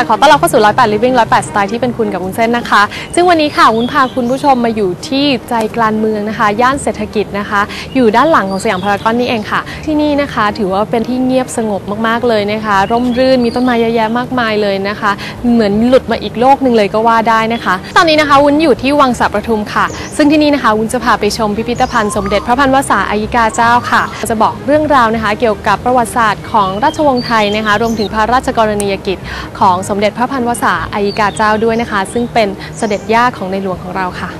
ค่ะขอต้อนรับเข้าสู่ 108 Living 108 สไตล์ที่เป็นคุณกับวุ้นเส้นนะคะ ซึ่งวันนี้ค่ะวุ้นพาคุณผู้ชมมาอยู่ที่ใจกลางเมืองนะคะ ย่านเศรษฐกิจนะคะ อยู่ด้านหลังของสยามพารากอนนี่เองค่ะ ที่นี่นะคะ ถือว่าเป็นที่เงียบสงบมากๆเลยนะคะ ร่มรื่นมีต้นไม้เยอะแยะมากมายเลยนะคะ เหมือนหลุดมาอีกโลกหนึ่งเลยก็ว่าได้นะคะ ตอนนี้นะคะวุ้นอยู่ที่วังสระประทุมค่ะ ซึ่งที่นี่นะคะวุ้นจะพาไปชมพิพิธภัณฑ์สมเด็จพระพันวษาอายิกาเจ้าค่ะ จะบอกเรื่องราวนะคะ เกี่ยวกับประวัติศาสตร์ของราชวงศ์ไทยนะคะ รวมถึงพระราชกรณียกิจของสมเด็จพระพันวษาอายิกาเจ้าด้วยนะคะ ซึ่งเป็นเสด็จย่าของในหลวงของเราค่ะ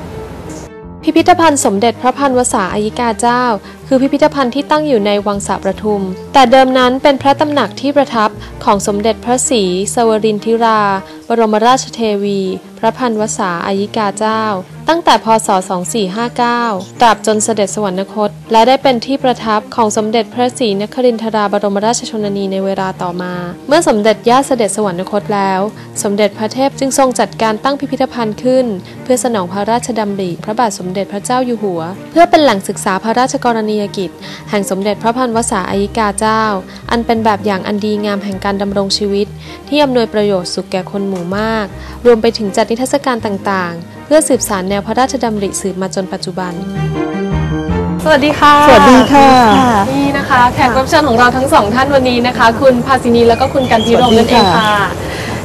พิพิธภัณฑ์สมเด็จพระพันวษาอายิกาเจ้า คือพิพิธภัณฑ์ที่ตั้งอยู่ในวังสระประทุม แต่เดิมนั้นเป็นพระตำหนักที่ประทับของสมเด็จพระศรีสวรินทิรา บรมราชเทวี พระพันวษาอายิกาเจ้า ตั้งแต่พศ 2459 ตราบจนเสด็จสวรรคต และได้เป็นที่ประทับของสมเด็จพระศรีนครินทราบรมราชชนนีในเวลาต่อมา เมื่อสมเด็จย่าเสด็จสวรรคตแล้ว สมเด็จพระเทพจึงทรงจัดการตั้งพิพิธภัณฑ์ขึ้น เพื่อสนองพระราชดำริพระบาทสมเด็จพระเจ้าอยู่หัว เพื่อเป็นแหล่งศึกษาพระราชกรณียกิจ แห่งสมเด็จพระพันวษาอายิกาเจ้า อันเป็นแบบอย่างอันดีงามแห่งการดำรงชีวิต ที่อำนวยประโยชน์สุขแก่คนหมู่มาก รวมไปถึงจัดนิทรรศการต่างๆ พื่อสืบสานแนวพระราชดำริสืบมาจนปัจจุบัน สวัสดีค่ะ สวัสดีค่ะ นี่นะคะแขกรับเชิญของเราทั้งสองท่านวันนี้นะคะ คุณภาสินีแล้วก็คุณกันพิรมสวันั่สนดีเองค่ะค่ะ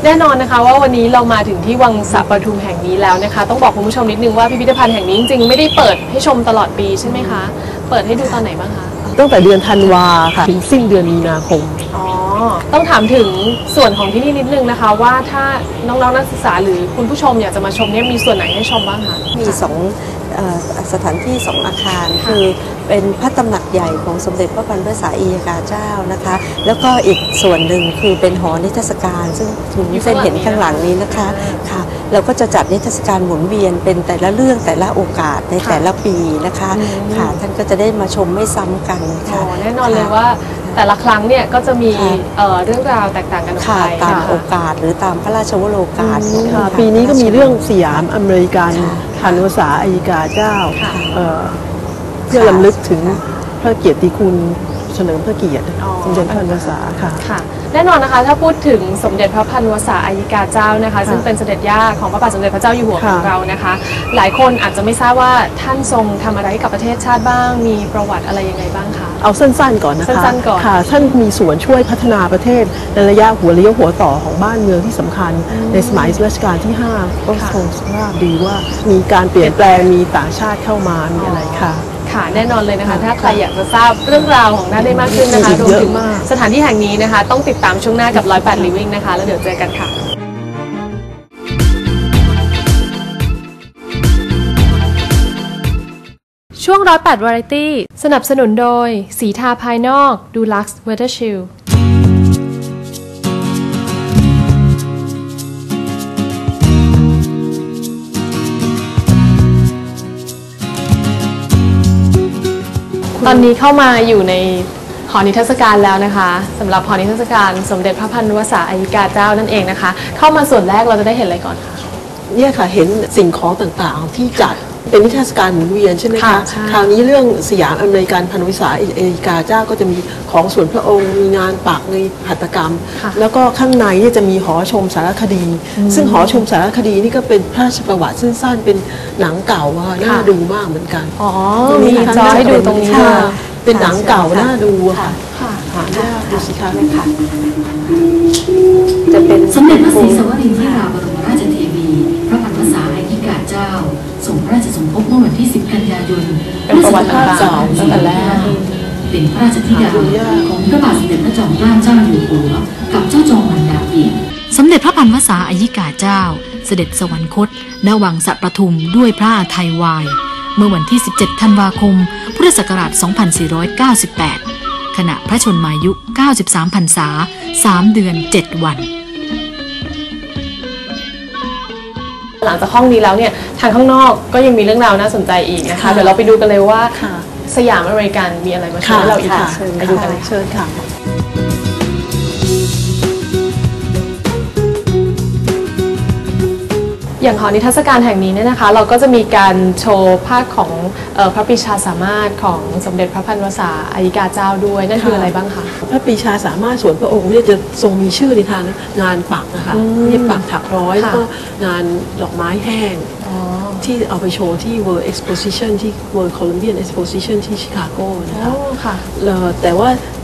แน่นอนนะคะว่าวันนี้เรามาถึงที่วังสระประทุมแห่งนี้แล้วนะคะ ต้องบอกคุณผู้ชมนิดนึงว่าพิพิธภัณฑ์แห่งนี้จริงๆไม่ได้เปิดให้ชมตลอดปีใช่ไหมคะ เปิดให้ดูตอนไหนบ้างคะตั้งแต่เดือนธันวาค่ะ ถึงสิ้นเดือนมีนาคม อ๋อ ต้องถามถึงส่วนของที่นี่นิดนึงนะคะ ว่าถ้าน้องๆนักศึกษาหรือคุณผู้ชมอยากจะมาชมเนี่ยมีส่วนไหนให้ชมบ้างคะมีสอง สถานที่สองอาคารค่ะคือเป็นพระตำหนักใหญ่ของสมเด็จพระพันวษาอียกาเจ้านะคะ แล้วก็อีกส่วนหนึ่งคือเป็นหอนิทรรศการ ซึ่งคุณเส้นเห็นข้างหลังนี้นะคะค่ะเราก็จะจัดนิทรรศการหมุนเวียนเป็นแต่ละเรื่องแต่ละโอกาสในแต่ละปีนะคะค่ะท่านก็จะได้มาชมไม่ซ้ำกันอ๋ค่ะอแน่นอนเลยค่ะว่าแต่ละครั้งเนี่ยก็จะมีค่ะเอ่อเรื่องราวแตกต่างกันออกค่ะไปตามนะคะโอกาสหรือตามพระราชวโรกาสอืมค่ะค่ะปีนี้ก็มีเรื่องสยามอเมริกันค่ะ พันวษาอายิกาเจ้าค่ะเอ่อเพื่อค่ะลำลึกถึงพระเกียรติคุณ เฉลิมพระเกียรติอ๋อ สมเด็จพระพันวษาค่ะ ค่ะแน่นอนนะคะถ้าพูดถึงสมเด็จพระพันวษาอายิกาเจ้านะคะ ซึ่งเป็นเสด็จย่าของพระบาทสมเด็จพระเจ้าอยู่หัวค่ะของเรานะคะ หลายคนอาจจะไม่ทราบว่าท่านทรงทำอะไรให้กับประเทศชาติบ้าง มีประวัติอะไรยังไงบ้างคะ เอาสั้นๆก่อนนะคะสั้นๆก่อนค่ะท่านมีส่วนช่วยพัฒนาประเทศในระยะหัวเลี้ยวหัวต่อของบ้านเมืองที่สำคัญ ในสมัยรัชกาลที่ 5 ก็ค่ะทรงทราบดีว่ามีการเปลี่ยนแปลงมีต่างชาติเข้ามามีอะไรค่ะ ค่ะแน่นอนเลยนะคะ ถ้าใครอยากจะทราบเรื่องราวของท่านได้มากขึ้นนะคะมีรวมเยอะถึงมากสถานที่แห่งนี้นะคะ ต้องติดตามช่วงหน้ากับ108 Living นะคะ แล้วเดี๋ยวเจอกันค่ะช่วง108 Variety สนับสนุนโดย สีทาภายนอกดูลักซ์เวเ e อร์ชิล ตอนนี้เข้ามาอยู่ในหอนิทรรศการแล้วนะคะสำหรับหอนิทรรศการสมเด็จพระพันวษาอายิกาเจ้านั่นเองนะคะ เข้ามาส่วนแรกเราจะได้เห็นอะไรก่อนคะ เนี่ยค่ะเห็นสิ่งของต่างๆที่จัด เป็นนิทรรศการหมุนเวียนใช่ไหมค่ะคะใช่คราวนี้เรื่องสยามอเมริกันพันวิสาเอริกาเจ้าก็จะมีของส่วนพระองค์ มีงานปักในหัตถกรรมค่ะแล้วก็ข้างในเนี่ยจะมีหอชมสารคดี ซึ่งหอชมสารคดีนี่ก็เป็นพระราชประวัติสั้นๆ เป็นหนังเก่าอะค่ะน่าดูมากเหมือนกัน อ๋อตรงมีนี้ค่ะจอให้ดูตรงนี้ค่ะเลยเป็นหนังเก่าน่าดูอะค่ะค่ะค่ะน่าดูสิคะจะเป็นสมเด็จพระศรีสวรินทราบรมราชเทวีพระพันวษาอายิกาเจ้า ทรงพระราชสมภพเมื่อวันที่ 10 กันยายนเป็นประวัติต่างๆตั้งแต่แรกเป็นพระราชธิดาของพระบาทสมเด็จพระจอมเกล้าเจ้าอยู่หัวกับเจ้าจอมมันดาเปียสมเด็จพระพันวษาอายิกาเจ้า เสด็จสวรรคตณวังสะประทุมด้วยพระอาทัยวาย เมื่อวันที่ 17 ธันวาคม พุทธศักราช 2498 ขณะพระชนมายุ 93 พรรษา 3 เดือน 7 วัน หลังจากห้องนี้แล้วเนี่ยทางข้างนอกก็ยังมีเรื่องราวน่าสนใจอีกนะคะ เดี๋ยวเราไปดูกันเลยว่าค่ะสยามอเมริกันมีอะไรมาโชว์ให้เราอีกค่ะค่ะไปดูกันเลยค่ะเชิญค่ะ อย่างหอนิทรรศการแห่งนี้เนี่ยนะคะ เราก็จะมีการโชว์ภาคของเอ่อพระปรีชาสามารถของสมเด็จพระพันวษาอายิกาเจ้าด้วยนั่นคืออะไรบ้างคะ พระปรีชาสามารถส่วนพระองค์เนี่ยจะทรงมีชื่อในทางงานปักนะคะอืมที่ปักถักร้อยค่ะแล้วก็งานดอกไม้แห้งอ๋อที่เอาไปโชว์ที่ World Exposition ที่ World Columbian Exposition ที่ชิคาโกนะคะโอ้ค่ะเอ่อแต่ว่าเอ่อ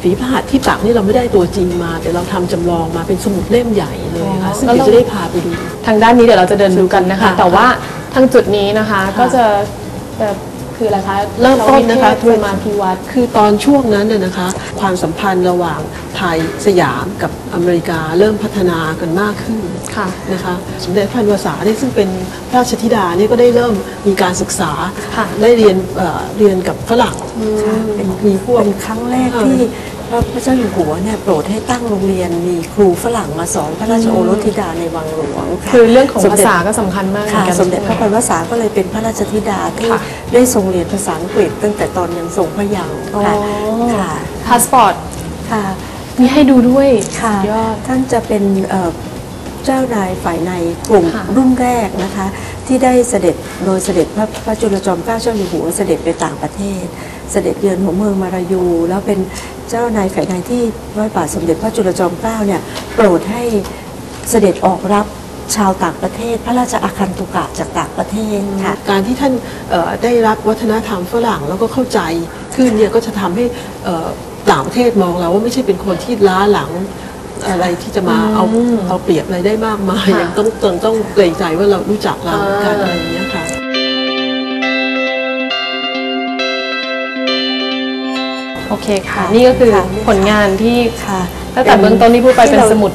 ฝีพระหัตถ์ที่ปักนี่เราไม่ได้ตัวจริงมา แต่เราทำจำลองมาเป็นสมุดเล่มใหญ่เลยอ๋ค่ะอซึ่งแล้วเดี๋ยวเราจะได้พาไปดู ทางด้านนี้เดี๋ยวเราจะเดินดูกันนะคะค่ะแต่ว่าทางจุดนี้นะคะก็จะแบบ คืออะไรคะเริ่มต้นนะคะเทพสมาธิวัดคือตอนช่วงนั้นน่ะนะคะ ความสัมพันธ์ระหว่างไทยสยามกับอเมริกาเริ่มพัฒนากันมากขึ้นค่ะนะคะสมเด็จพระนวษาเนี่ยซึ่งเป็นพระราชธิดาเนี่ยก็ได้เริ่มมีการศึกษาค่ะได้เรียนเอ่อเรียนกับฝรั่งค่ะเป็นมีพวกเป็นครั้งแรกที่ พระพระเจ้าอยู่หัวเนี่ยโปรดให้ตั้งโรงเรียนมีครูฝรั่งมาสอนพระราชโอรสธิดาในวังหลวงะคือเรื่องของสมภาด็จษาก็สำคัญมากเหมือค่ะนกันสมเด็จพระพันวษาก็เลยเป็นพระราชธิดาที่ค่ะได้ทรงเรียนภาษาอังกฤษ ตั้งแต่ตอนยังทรงพระเยาว์ค่ะอ๋อค่ะพาสปอร์ตค่ะมีให้ดูด้วยค่ะสุดยอดท่านจะเป็นเอ่อเจ้านายฝ่ายในกลุ่มค่ะรุ่นแรกนะคะ ที่ได้เสด็จโดยเสด็จพระพระจุลจอมเกล้าเจ้าอยู่หัวเสด็จไปต่างประเทศ เสด็จเยือนหัวเมืองมารายู แล้วเป็นเจ้านายฝ่ายในที่ร้อยบาทสมเด็จพระจุลจอมเกล้าเนี่ยโปรดให้เสด็จออกรับชาวต่างประเทศ พระราชอาคันตุกะจากต่างประเทศค่ะการที่ท่านเอ่อได้รับวัฒนธรรมฝรั่งแล้วก็เข้าใจขึ้นเนี่ยก็จะทำให้เอ่อต่างประเทศมองเราว่าไม่ใช่เป็นคนที่ล้าหลังอะไรที่จะมาเอาอืมเอาเปรียบอะไรได้มากมายค่ะอย่างต้องต้องต้องเกรงใจว่าเรารู้จักเราเหมือนกันอ่าอะไรอย่างเงี้ยค่ะ โอเคค่ะค่ะ นี่ก็คือค่ะผลงานที่ค่ะตั้งแต่เบื้องต้นที่พูดไปเป็นสมุด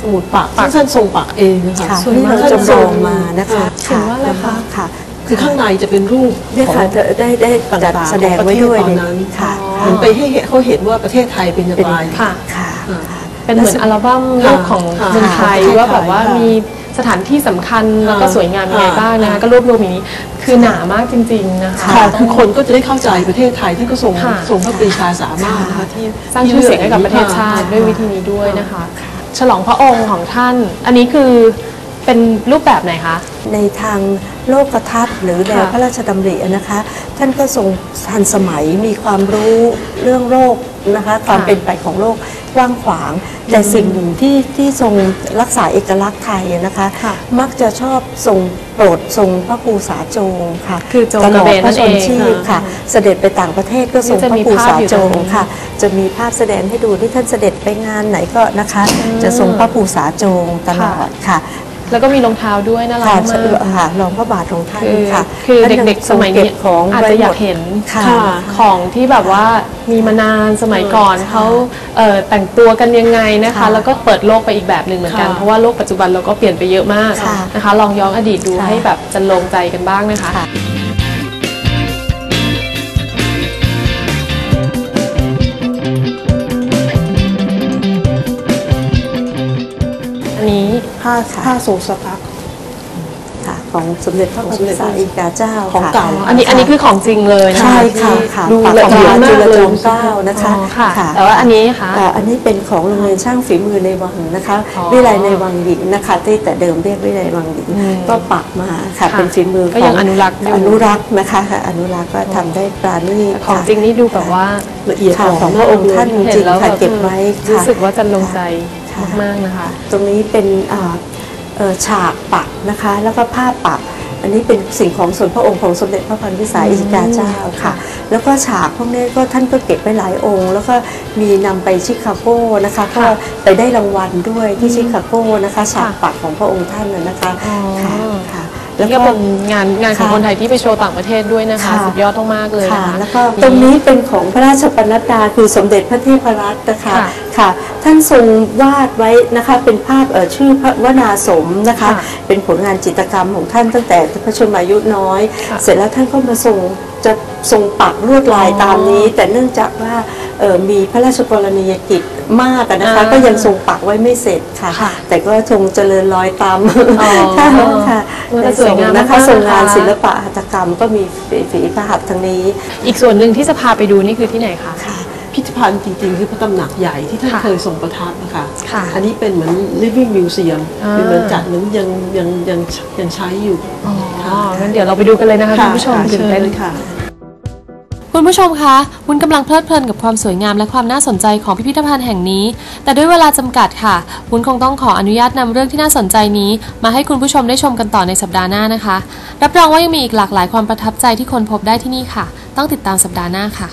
สมุดปักปักซึ่งท่านทรงปักเองนะคะค่ะสวยที่มากเราจำลองมานะคะเขียนว่าอะไรคะ ค่ะคือข้างในจะเป็นรูปเนี่ยของค่ะจะได้ได้ต่างจัดๆแสดงไว้ด้วยของประเทศตอนในนั้นค่ะเหมือนไปให้เห็นเขาเห็นว่าประเทศไทยเป็นอย่างไร ค่ะ ค่ะอ่าเป็นเหมือนอัลบั้มโลกของค่ะเมืองไทยค่ะว่าแบบว่าค่ะมี สถานที่สำคัญแล้วก็ค่ะสวยงามยังไงค่ะบ้างนะคะค่ะก็รวบรวมอย่างนี้คือหนามากจริง ๆ นะคะ ค่ะคือคนก็จะได้เข้าใจประเทศไทยท่านก็ทรงค่ะ ทรงพระปรีชาสามารถนะคะที่สร้างชื่อเสียงให้กับประเทศชาติด้วยวิธีนี้ด้วยนะคะ ฉลองพระองค์ของท่าน อันนี้คือ เป็นรูปแบบไหนคะ ในทางโลกทัศน์หรือแนวค่ะพระราชดำรินะคะ ท่านก็ทรงทันสมัยมีความรู้เรื่องโลกนะคะความเป็นไปของโลกกว้างขวาง แต่สิ่งหนึ่งที่ที่ทรงรักษาเอกลักษณ์ไทยนะคะค่ะมักจะชอบทรงโปรดทรงพระภูษาโจงค่ะคือโจงตกลระอเบดนพนั่ระนชเองนชีพค่ะค่ะ เสด็จไปต่างประเทศก็ทรงนี่จะพมีระภูภาพษาอยู่โจตรงงนี้ค่ะ จะมีภาพแสดงให้ดูที่ท่านเสด็จไปงานไหนก็นะคะ จะทรงพระภูษาโจงตลอดค่ะ แล้วก็มีรองเท้าด้วยน่ารัค่ะกมาก ค่ะรองพระบาทของท่านคือค่ะคือท่านเด็กๆสมัยนี้เก็บของอาจจะอยากเห็นค่ะค่ะของที่แบบว่ามีมานานสมัยก่อนค่ะเขาเอ่อแต่งตัวกันยังไงนะคะค่ะแล้วก็เปิดโลกไปอีกแบบหนึ่งเหมือนกันค่ะเพราะว่าโลกปัจจุบันเราก็เปลี่ยนไปเยอะมากค่ะนะคะ ลองย้อนอดีตดูค่ะให้แบบจันลงใจกันบ้างนะคะ นี้ผ้าค่ะผ้าทรงสปัก ค่ะ ของสมเด็จพระของพุสทมธเด็จสาอิกาเจ้าของค่ะ เก่าอันนี้อันนี้คือของจริงเลยนะใช่คะค่ะที่ค่ะดูปักละของเอียดพระมาจุกลเลจยอมเกล้านะคะอ๋อค่ะ แต่ว่าอันนี้ค่ะ อ่าอันนี้เป็นของโรงเรียนช่างฝีมือในวังนะคะอ๋อวิไลในวังหญิงนะคะ ที่แต่เดิมเรียกวิไลวังหญิงอืมก็ปักมาค่ะค่ะเป็นฝีมือก็ยังอนุรักษ์อยู่ อนุรักษ์นะคะค่ะอนุรักษ์ก็ทำได้ปราณีตของค่ะ จริงนี่ดูแบบว่าละเอียดค่ะอ่อนของพระองค์ท่านจเห็รินงแล้วๆค่ะแบบเก็บไว้ค่ะ รู้สึกว่าจันลงใจค่ะ มากๆนะคะ ตรงนี้เป็นอ่าเอ่อฉากปักนะคะ แล้วก็ภาพปัก อันนี้เป็นสิ่งของส่วนพระองค์ของสมเด็จพระพันวิสาอิกาเจ้าค่ะ แล้วก็ฉากพวกนี้ก็ท่านก็เก็บไว้หลายองค์ แล้วก็มีนำไปชิคาโกนะคะก็ไปได้รางวัลด้วยที่ชิคาโกนะคะ ฉากปักของพระองค์ท่านน่ะนะคะอ๋อค่ะค่ะ แล้วก็เป็นงานงานของค่ะคนไทยที่ไปโชว์ต่างประเทศด้วยนะคะ ค่ะ สุดยอดมากๆเลยค่ะ นะคะ แล้วก็ตรงนี้เป็นของพระราชปณดาคือสมเด็จพระเทพรัตน์นะคะค่ะค่ะ ท่านทรงวาดไว้นะคะเป็นภาพเอ่อชื่อพระวนาสมนะคะ ค่ะเป็นผลงานจิตรกรรมของท่านตั้งแต่พระชนมายุน้อย ค่ะ เสร็จแล้วท่านก็มาทรง จะทรงปักลวดลายอ๋อตามนี้ แต่เนื่องจากว่าเอ่อมีพระราชกรณียกิจมากอะนะคะอ่าก็ยังทรงปักไว้ไม่เสร็จค่ะค่ะแต่ก็ทรงเจริญรอยตามอ๋อค่ะค่ะโอ้แต่สวยงามนะคะมากๆทรงงานนะคะศิลปะหัตถกรรมก็มีฝีฝีพระหัตถ์ทางนี้ อีกส่วนหนึ่งที่จะพาไปดูนี่คือที่ไหนคะค่ะ พิพิธภัณฑ์จริงๆ คือพระตำหนักใหญ่ที่ท่านค่ะเคยทรงประทับนะคะ ค่ะอันนี้เป็นเหมือน living museum อ่า เป็นเหมือนจัดเหมือนยังยังยังยังใช้อยู่ อ๋องั้นเดี๋ยวเราไปดูกันเลยนะคะคุณผู้ชมค่ะตื่นเชิญเต้นเลยค่ะ คุณผู้ชมคะวุ้นกำลังเพลิดเพลินกับความสวยงามและความน่าสนใจของพิพิธภัณฑ์แห่งนี้ แต่ด้วยเวลาจำกัดค่ะวุ้นคงต้องขออนุญาตนำเรื่องที่น่าสนใจนี้ มาให้คุณผู้ชมได้ชมกันต่อในสัปดาห์หน้านะคะ รับรองว่ายังมีอีกหลากหลายความประทับใจที่คนพบได้ที่นี่ค่ะ ต้องติดตามสัปดาห์หน้าค่ะ